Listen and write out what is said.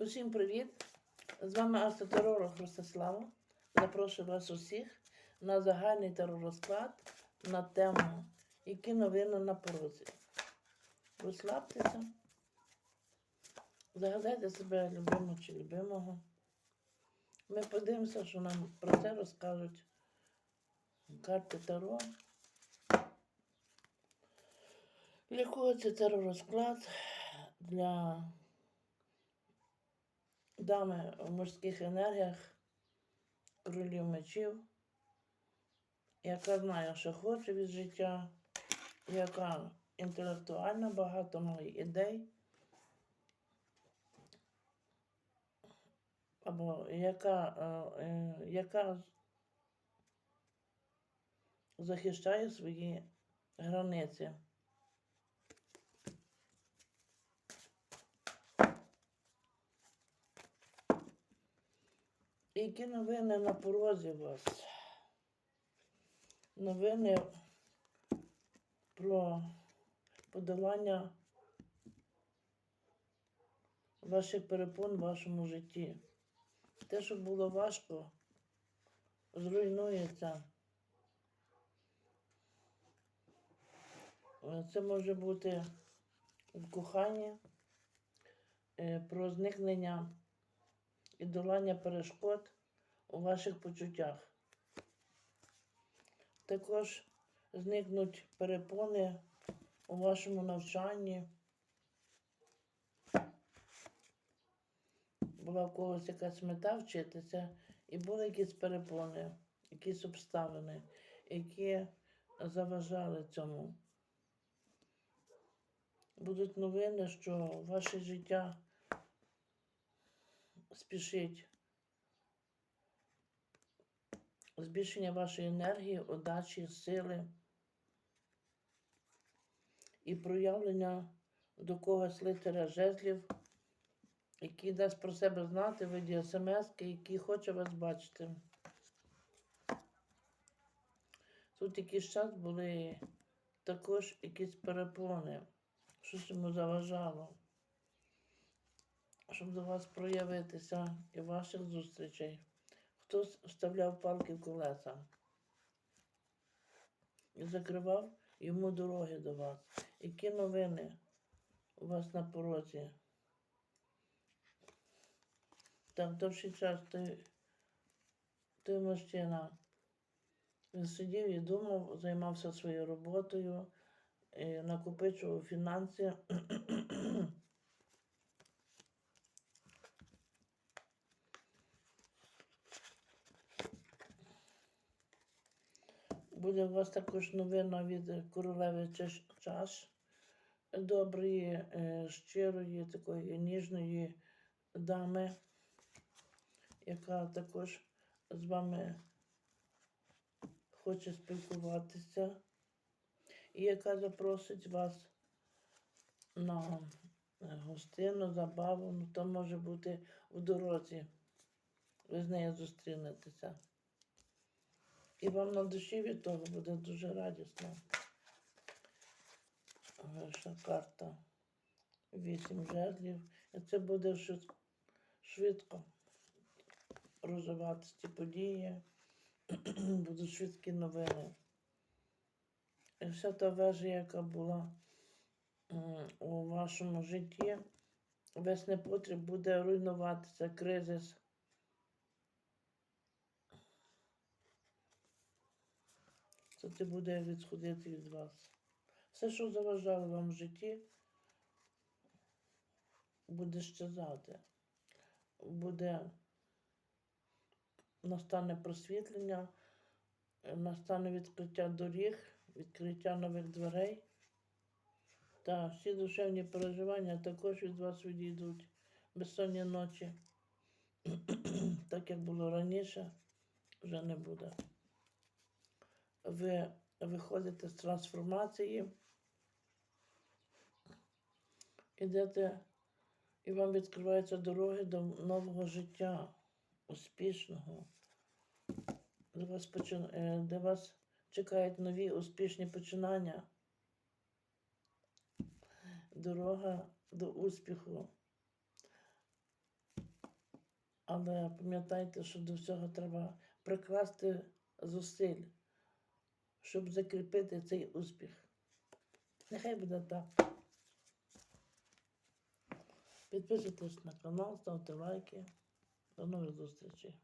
Усім привіт! З вами автотеророг Ростислава. Запрошую вас усіх на загальний теророзклад на тему Які новини на порозі. Розслабтеся, загадайте себе любимого чи любимого. Ми подивимося, що нам про це розкажуть карти Таро. Для кого це теророзклад? Для дами в морських енергіях, королів мечів, яка знає, що хоче від життя, яка інтелектуальна, багато має ідей, або яка, е, е, яка захищає свої границі. Які новини на порозі вас? Новини про подолання ваших перепон в вашому житті. Те, що було важко, зруйнується. Це може бути в коханні, е, про зникнення і долання перешкод у ваших почуттях. Також зникнуть перепони у вашому навчанні. Була в когось якась мета вчитися, і були якісь перепони, якісь обставини, які заважали цьому. Будуть новини, що ваше життя спішить. Збільшення вашої енергії, удачі, сили і проявлення до когось литера жезлів, який дасть про себе знати виді смс, який хоче вас бачити. Тут якийсь час були також якісь перепони, щось йому заважало щоб до вас проявитися і ваших зустрічей. Хтось вставляв палки в колеса і закривав йому дороги до вас. Які новини у вас на порозі? Так, довший час той, той мужчина. Він сидів і думав, займався своєю роботою, і накопичував фінанси. Буде у вас також новина від королеви Чаш-. Доброї, е, щирої, такої ніжної дами, яка також з вами хоче спілкуватися, і яка запросить вас на е, гостину, забаву, ну то може бути в дорозі. Ви з нею зустрінетеся. І вам на душі від того буде дуже радісно. Ваша карта. Вісім жезлів. І це буде швид- швидко розвиватися ці події. Будуть швидкі новини. І вся та вежа, яка була у вашому житті, весь непотріб буде руйнуватися, кризис. Це це буде відходити від вас. Все, що заважало вам в житті, буде щезати. Буде настане просвітлення, настане відкриття доріг, відкриття нових дверей. Та всі душевні переживання також від вас відійдуть безсонні ночі. так як було раніше, вже не буде ви виходите з трансформації, ідете, і вам відкриваються дороги до нового життя, успішного, де вас, почин... де вас чекають нові успішні починання. Дорога до успіху. Але пам'ятайте, що до всього треба прикласти зусиль, щоб закріпити цей успіх. Нехай буде так. Підписуйтесь на канал, ставте лайки. До нових зустрічей.